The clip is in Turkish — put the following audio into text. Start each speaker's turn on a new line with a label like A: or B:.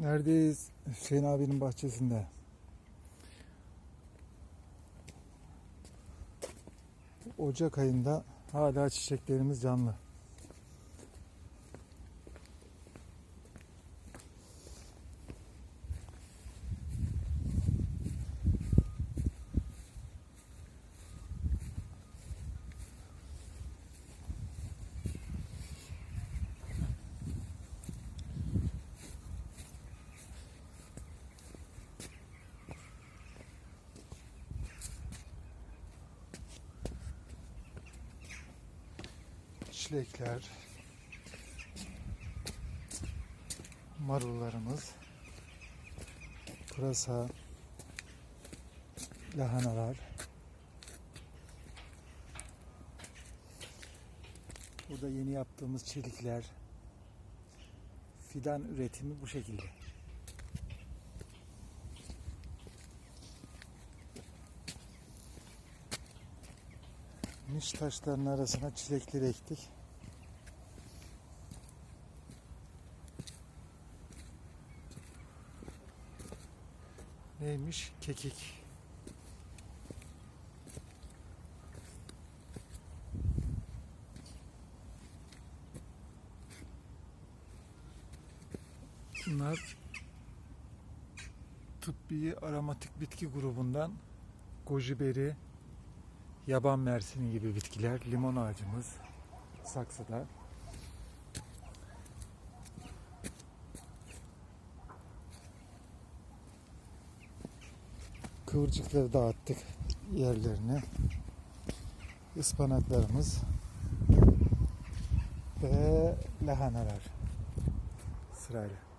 A: Neredeyiz? Hüseyin abinin bahçesinde. Ocak ayında hala çiçeklerimiz canlı. Çilekler, marullarımız, pırasa, lahanalar. Burada yeni yaptığımız çelikler, fidan üretimi bu şekilde. Niş taşların arasına çilekleri ektik. Neymiş? Kekik. Bunlar tıbbi aromatik bitki grubundan goji beri, yaban mersini gibi bitkiler, limon ağacımız saksıda. Kıvırcıkları dağıttık yerlerine. Ispanaklarımız ve lahanalar sırayla.